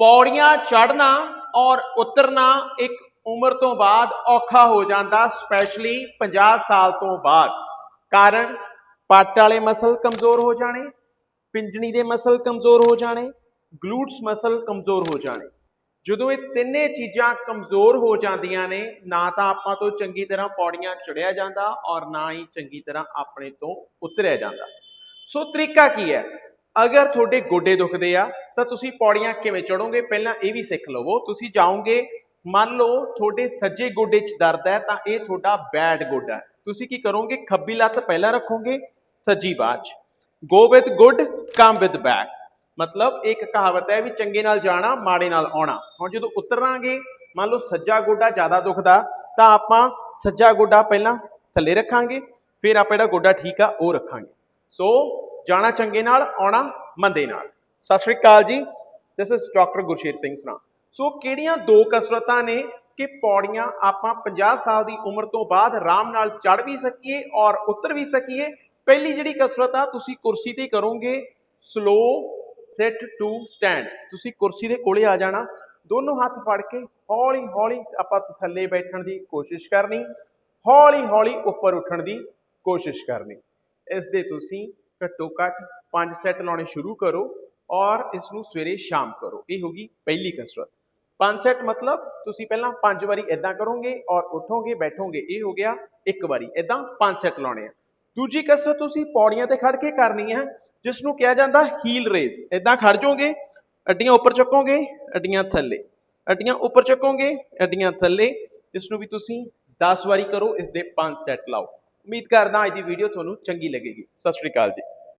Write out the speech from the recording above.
ਪੌੜੀਆਂ ਚੜ੍ਹਨਾ ਔਰ ਉਤਰਨਾ ਇੱਕ ਉਮਰ ਤੋਂ ਬਾਅਦ ਔਖਾ ਹੋ ਜਾਂਦਾ ਸਪੈਸ਼ਲੀ 50 ਸਾਲ ਤੋਂ ਬਾਅਦ। ਕਾਰਨ, ਪੱਟ ਵਾਲੇ ਮਸਲ ਕਮਜ਼ੋਰ ਹੋ ਜਾਣੇ, ਪਿੰਜਣੀ ਦੇ ਮਸਲ ਕਮਜ਼ੋਰ ਹੋ ਜਾਣੇ ਗਲੂਟਸ ਮਸਲ ਕਮਜ਼ੋਰ ਹੋ ਜਾਣੇ। ਜਦੋਂ ਇਹ ਤਿੰਨੇ ਚੀਜ਼ਾਂ ਕਮਜ਼ੋਰ ਹੋ ਜਾਂਦੀਆਂ ਨੇ, ਨਾ ਤਾਂ ਆਪਾਂ ਤੋਂ ਚੰਗੀ ਤਰ੍ਹਾਂ ਪੌੜੀਆਂ ਚੜਿਆ ਜਾਂਦਾ ਔਰ ਨਾ ਹੀ ਚੰਗੀ ਤਰ੍ਹਾਂ ਆਪਣੇ ਤੋਂ ਉਤਰਿਆ ਜਾਂਦਾ। ਸੋ ਤਰੀਕਾ ਕੀ ਹੈ? ਅਗਰ ਤੁਹਾਡੇ ਗੋਡੇ ਦੁਖਦੇ ਆ ਤਾਂ ਤੁਸੀਂ ਪੌੜੀਆਂ ਕਿਵੇਂ ਚੜੋਗੇ ਪਹਿਲਾਂ ਇਹ ਵੀ ਸਿੱਖ ਲਵੋ। ਤੁਸੀਂ ਜਾਓਗੇ, ਮੰਨ ਲਓ ਤੁਹਾਡੇ ਸੱਜੇ ਗੋਡੇ 'ਚ ਦਰਦ ਹੈ, ਤਾਂ ਇਹ ਤੁਹਾਡਾ ਬੈਡ ਗੋਡਾ ਹੈ। ਤੁਸੀਂ ਕੀ ਕਰੋਗੇ? ਖੱਬੀ ਲੱਤ ਪਹਿਲਾਂ ਰੱਖੋਗੇ, ਸੱਜੀ ਬਾਅਦ 'ਚ। Go with good come with back ਮਤਲਬ ਇੱਕ ਕਹਾਵਤ ਹੈ ਵੀ ਚੰਗੇ ਨਾਲ ਜਾਣਾ, ਮਾੜੇ ਨਾਲ ਆਉਣਾ। ਹੁਣ ਜਦੋਂ ਉਤਰਾਂਗੇ, ਮੰਨ ਲਓ ਸੱਜਾ ਗੋਡਾ ਜ਼ਿਆਦਾ ਦੁਖਦਾ, ਤਾਂ ਆਪਾਂ ਸੱਜਾ ਗੋਡਾ ਪਹਿਲਾਂ ਥੱਲੇ ਰੱਖਾਂਗੇ, ਫਿਰ ਆਪਾਂ ਜਿਹੜਾ ਗੋਡਾ ਠੀਕ ਆ, ਉਹ ਰੱਖਾਂਗੇ। ਸੋ ਜਾਣਾ ਚੰਗੇ ਨਾਲ, ਆਉਣਾ ਮੰਦੇ ਨਾਲ। ਸਤਿ ਸ਼੍ਰੀ ਅਕਾਲ ਜੀ। This is doctor Gursher Singh ਸਨਾ ਸੋ ਕਿਹੜੀਆਂ ਦੋ ਕਸਰਤਾਂ ਨੇ ਕਿ ਪੌੜੀਆਂ ਆਪਾਂ 50 ਸਾਲ ਦੀ ਉਮਰ ਤੋਂ ਬਾਅਦ ਆਰਾਮ ਨਾਲ ਚੜ ਵੀ ਸਕੀਏ ਔਰ ਉਤਰ ਵੀ ਸਕੀਏ? ਪਹਿਲੀ ਜਿਹੜੀ ਕਸਰਤ ਆ, ਤੁਸੀਂ ਕੁਰਸੀ ਤੇ ਕਰੋਗੇ। ਸਲੋ ਸਿਟ ਟੂ ਸਟੈਂਡ ਤੁਸੀਂ ਕੁਰਸੀ ਦੇ ਕੋਲੇ ਆ ਜਾਣਾ। ਦੋਨੋਂ ਹੱਥ ਫੜ ਕੇ ਹੌਲੀ ਹੌਲੀ ਆਪਾਂ ਥੱਲੇ ਬੈਠਣ ਦੀ ਕੋਸ਼ਿਸ਼ ਕਰਨੀ। ਹੌਲੀ ਹੌਲੀ ਉੱਪਰ ਉੱਠਣ ਦੀ ਕੋਸ਼ਿਸ਼ ਕਰਨੀ। ਇਸ ਦੇ ਤੁਸੀਂ ਘੱਟੋ ਘੱਟ 5 ਸੈੱਟ ਲਾਉਣੇ ਸ਼ੁਰੂ ਕਰੋ। ਔਰ ਇਸ ਨੂੰ ਸਵੇਰੇ ਸ਼ਾਮ ਕਰੋ। ਇਹ ਹੋਗੀ ਪਹਿਲੀ ਕਸਰਤ। ਪੰਜ ਸੈੱਟ ਮਤਲਬ ਤੁਸੀਂ ਪਹਿਲਾਂ ਪੰਜ ਵਾਰੀ ਇਦਾਂ ਕਰੋਗੇ ਔਰ ਉਠੋਗੇ, ਬੈਠੋਗੇ, ਇਹ ਹੋ ਗਿਆ ਇੱਕ ਵਾਰੀ। ਇਦਾਂ 5 ਸੈੱਟ ਲਾਉਣੇ ਆ। ਦੂਜੀ ਕਸਰਤ ਤੁਸੀਂ ਪੌੜੀਆਂ ਤੇ ਖੜ ਕੇ ਕਰਨੀ ਹੈ ਜਿਸ ਨੂੰ ਕਿਹਾ ਜਾਂਦਾ ਹੀਲ ਰੇਸ ਇਦਾਂ ਖੜ ਜਾਓਗੇ ਅੱਡੀਆਂ ਉੱਪਰ ਚੱਕੋਗੇ ਅੱਡੀਆਂ ਥੱਲੇ। ਅੱਡੀਆਂ ਉੱਪਰ ਚੱਕੋਗੇ ਅੱਡੀਆਂ ਥੱਲੇ। ਇਸ ਨੂੰ ਵੀ ਤੁਸੀਂ 10 ਵਾਰੀ ਕਰੋ ਇਸ ਦੇ 5 ਸੈੱਟ ਲਾਓ। ਉਮੀਦ ਕਰਦਾ ਅੱਜ ਦੀ ਵੀਡੀਓ ਤੁਹਾਨੂੰ ਚੰਗੀ ਲੱਗੇਗੀ। ਸਤਿ ਸ਼੍ਰੀ ਅਕਾਲ ਜੀ।